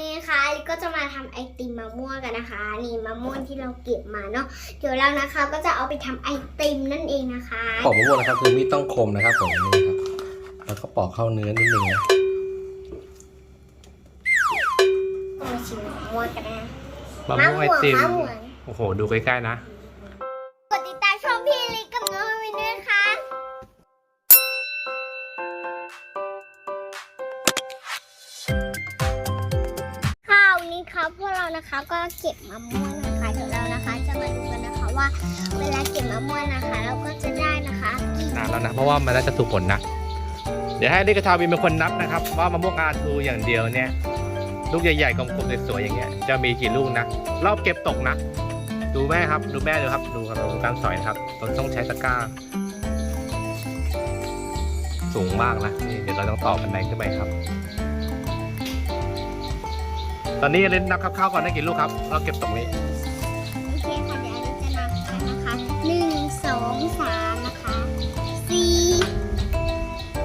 นี้นะคะลิก็จะมาทำไอติมมะม่วงกันนะคะ นี่มะม่วงที่เราเก็บมาเนาะเดี๋ยวเรานะคะ ก็จะเอาไปทำไอติมนั่นเองนะคะปอกมะม่วงนะครับคือมีดต้องคมนะครับผมนี่ครับแล้วก็ปอกเข้าเนื้อนิดนึงนะมาชิมมะม่วงกันนะมะม่วงไอติมมะม่วงโอ้โห ดูใกล้ๆนะ เราก็เก็บมะม่วงนะคะเดี๋ยวเรานะคะ จะมาดูกันนะคะว่า เวลาเก็บมะม่วงนะคะ เราก็จะได้นะคะกี่นานแล้วนะเพราะว่ามันน่าจะถูกผลนะเดี๋ยวให้ลิกทาวินเป็นคนนับนะครับ ว่ามะม่วงอาทูอย่างเดียวเนี่ยลูกใหญ่ๆกลมๆสวยๆอย่างเงี้ยจะมีกี่ลูกนะรอบเก็บตกนะ ดูแม่ครับดูแม่ดูครับดูครับดูการสอยนะครับต้องใช้ตะกร้า สูงมากนะนี่เดี๋ยวเราต้องต่อบันไดขึ้นไปครับ ตอนนี้เล่นนับคร่าวๆก่อนได้กี่ลูกครับ เราเก็บตรงนี้ โอเคค่ะเดี๋ยวเราจะนับกันนะคะหนึ่งสองสามนะคะสี่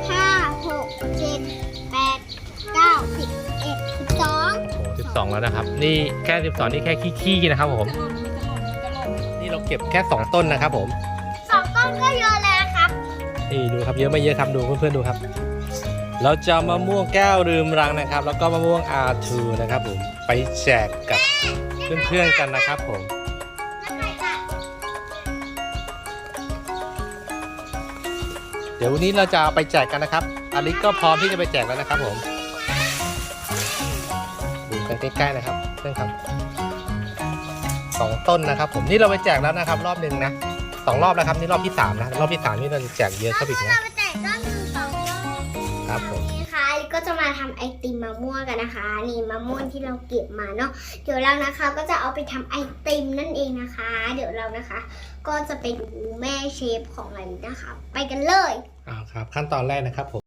ห้าหกเจ็ดแปดเก้าสิบเอ็ดสิบสองโอ้สิบสองแล้วนะครับ นี่แค่สิบสองนี่แค่ขี้ๆนะครับผม นี่เราเก็บแค่สองต้นนะครับผม สองต้นก็เยอะแล้วนะครับ นี่ดูครับเยอะไม่เยอะครับดูเพื่อนๆดูครับ เราจะมะม่วงแก้วลืมรังนะครับ แล้วก็มะม่วงอาทูนะครับผมไปแจกกับเพื่อนๆกันนะครับผมเดี๋ยววันนี้เราจะไปแจกกันนะครับอลิสก็พร้อมที่จะไปแจกแล้วนะครับผมดูกันใกล้ๆนะครับเพื่อนครับสองต้นนะครับ ผมนี่เราไปแจกแล้วนะครับ รอบหนึ่งนะสองรอบแล้วครับนี่รอบที่สามนะรอบที่สามนี่เราจะแจกเยอะเข้าไปอีกเรานะ ครับผมนี่ค่ะลิก็จะมาทำไอติมมะม่วงกันนะคะ นี่มะม่วงที่เราเก็บมาเนาะเดี๋ยวเรานะคะก็จะเอาไปทำไอติมนั่นเองนะคะ เดี๋ยวเรานะคะ ก็จะไปดูแม่เชฟของเรานะคะ ไปกันเลย อ่าครับขั้นตอนแรกนะครับผม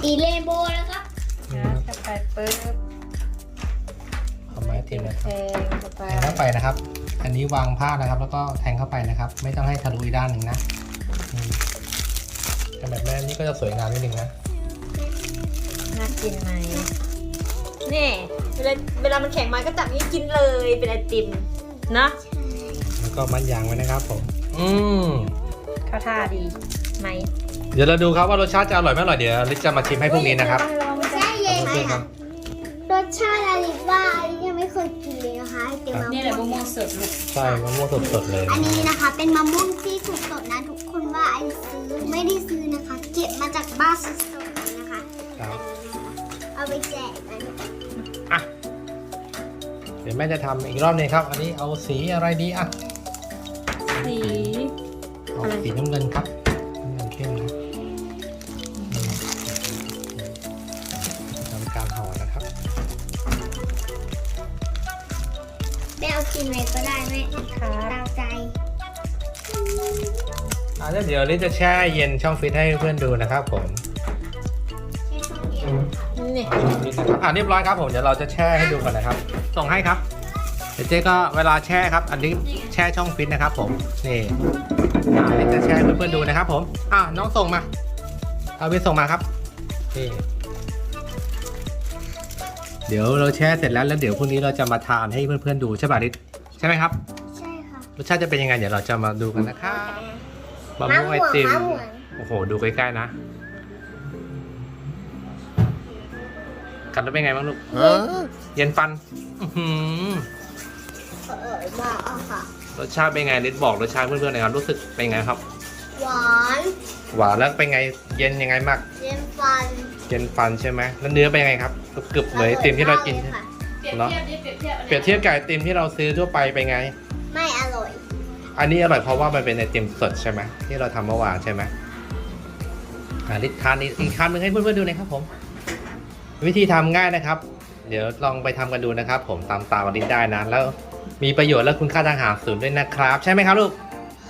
สีเรนโบว์แล้วครับนี่นะครับเข้าไปปึ๊บเอาไม้ติมนะคแทรับงเข้าไปแทงเข้าไปนะครับ อันนี้วางผ้านะครับ แล้วก็แทงเข้าไปนะครับ ไม่ต้องให้ทะลุอีกด้านหนึ่งนะอืมแต่แบบแม่นี่ก็จะสวยงามนิดนึงนะน่ากินไหมนี่เวลาเวลามันแข็งมาก็จับนี้กินเลยเป็นไอติมเนาะแล้วก็มัดยางไว้นะครับผม อืมเข้าท่าดีไหม เดี๋ยวเราดูครับว่ารสชาติจะอร่อยไม่อร่อยเดี๋ยวลิซจะมาชิมให้พวกนี้นะครับใช่เย็นโอเคครับรสชาติอะไรว่าอันนี้ยังไม่เคยกินเลยนะคะไอติมมะนี่แหละมะม่ม่ววงงสดลูกใช่มะม่วงสดๆเลยอันนี้นะคะ เป็นมะม่วงที่สดๆนะทุกคนว่าไอซื้อไม่ได้ซื้อนะคะ เก็บมาจากบ้านสดๆเลยนะคะครับเอาไปแจกกันอะเดี๋ยวแม่จะทำอีกรอบหนึงครับ อันนี้เอาสีอะไรดีอะสีเอาสีน้ำเงินครับ กินอะไรก็ได้ไหมครับตามใจอะแล้วเดี๋ยวลิซจะแช่เย็นช่องฟิตให้เพื่อนดูนะครับผมแค่ช่วงเดียวนี่อ่าเรียบร้อยครับผมเดี๋ยวเราจะแช่ให้ดูกันนะครับ ส่งให้ครับเดี๋ยวเจ๊ก็เวลาแช่ครับ อันนี้แช่ช่องฟิตนะครับ ผมนี่อ่าลิซจะแช่ให้เพื่อนๆดูนะครับ ผมอ่าน้องส่งมาเอาไปส่งมาครับนี่ เดี๋ยวเราแช่เสร็จแล้วแล้วเดี๋ยวพรุ่งนี้เราจะมาทานให้เพื่อนๆดูใช่ป่ะลิซใช่ไหมครับใช่ค่ะรสชาติจะเป็นยังไงเดี๋ยวเราจะมาดูกันนะครับมะม่วงไอติมมะม่วงโอ้โห ดูใกล้ๆนะกัดแล้วเป็นไงบ้างลูกเย็นฟันอื้อหือเออมากอะค่ะรสชาติเป็นไงนิดบอกรสชาติเพื่อนๆหน่อยครับรู้สึกเป็นไงครับ หวานหวานแล้วเป็นไงเย็นยังไงมาก เย็นฟัน เย็นฟันใช่ไหมแล้วเนื้อเป็นยังไงครับ กรึบๆเหมือนไอติมที่เรากินออยค่ะเนาะเปรียบเทียบกับไอติมที่เราซื้อทั่วไปเป็นไง ไม่อร่อย อันนี้อร่อยเพราะว่ามันเป็นไอติมสดใช่ไหมที่เราทำเมื่อวานใช่ไหมอ่าลิทานอีกอีกคำหนึ่งให้เพื่อนๆดูหนะครับผม วิธีทำง่ายนะครับ เดี๋ยวลองไปทำกันดูนะครับ ผมตามตามลิทได้นะแล้วมีประโยชน์และคุณค่าทางอาหารสูงด้วยนะครับ ใช่ไหมครับลูก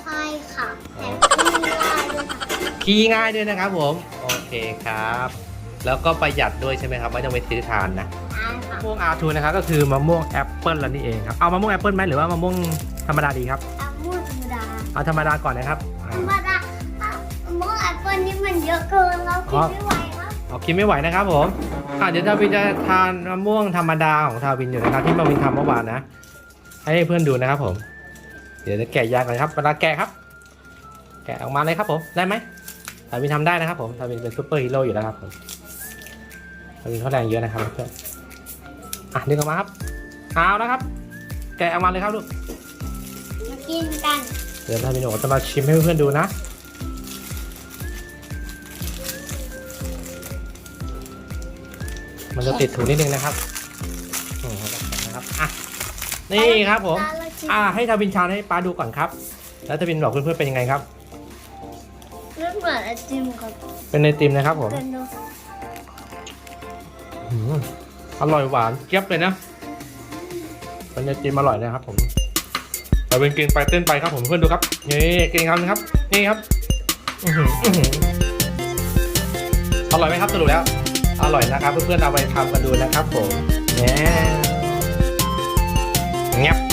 ใช่ค่ะแถมกินได้ด้วยค่ะคีง่ายด้วยนะครับผม โอเคครับ แล้วก็ประหยัดด้วยใช่ไหมครับไม่ต้องไปซื้อทานนะใช่ค่ะมะม่วงอาทูนะครับก็คือมะม่วงแอปเปิลแล้วนี่เองครับเอามะม่วงแอปเปิลไหมหรือว่ามะม่วงธรรมดาดีครับมะม่วงธรรมดาเอาธรรมดาก่อนนะครับธอ่ารรมดาอะมะม่วงแอปเปิ้ลนี่มันเยอะเกินเรากินไม่ไหวครับเอากินไม่ไหวนะครับผมอะเดี๋ยวทาวินจะทานมะม่วงธรรมดาของทาวินอยู่นะครับที่มาวินทำเมื่อวานนะให้เพื่อนดูนะครับผม เดี๋ยวจะแกะยางกันครับเวลาแกะครับ แกะออกมาเลยครับผมได้ไหมทาวินทำได้นะครับผมทาวินเป็นซูเปอร์ฮีโร่อยู่แล้วครับผม ทาวินเขาแรงเยอะนะครับเพื่อนอะดึงออกมาครับเอานะครับ แกะออกมาเลยครับลูกมากินกัน เดี๋ยวทาวินบอกว่าจะมาชิมให้เพื่อนๆดูนะมันจะติดถุงนิดนึงนะครับอืมนะครับอะนี่ครับผมตาเราชิมอ่าให้ทาวินชานให้ป้าดูก่อนครับ แล้วทาวินบอกเพื่อนๆเป็นยังไงครับรสเหมือนไอติมครับ เป็นไอติมนะครับผมกันดู อร่อยหวานเจี๊ยบเลยนะเป็นยาจีนอร่อยนะครับ ผมทาวินกินไปเต้นไปครับ ผมเพื่อนดูครับนี่กินคำนึงครับนี่ครับอร่อยไหมครับสรุปแล้ว อร่อยนะครับ เพื่อนๆเอาไปทำกันดูนะครับ ผมแง่เงียบ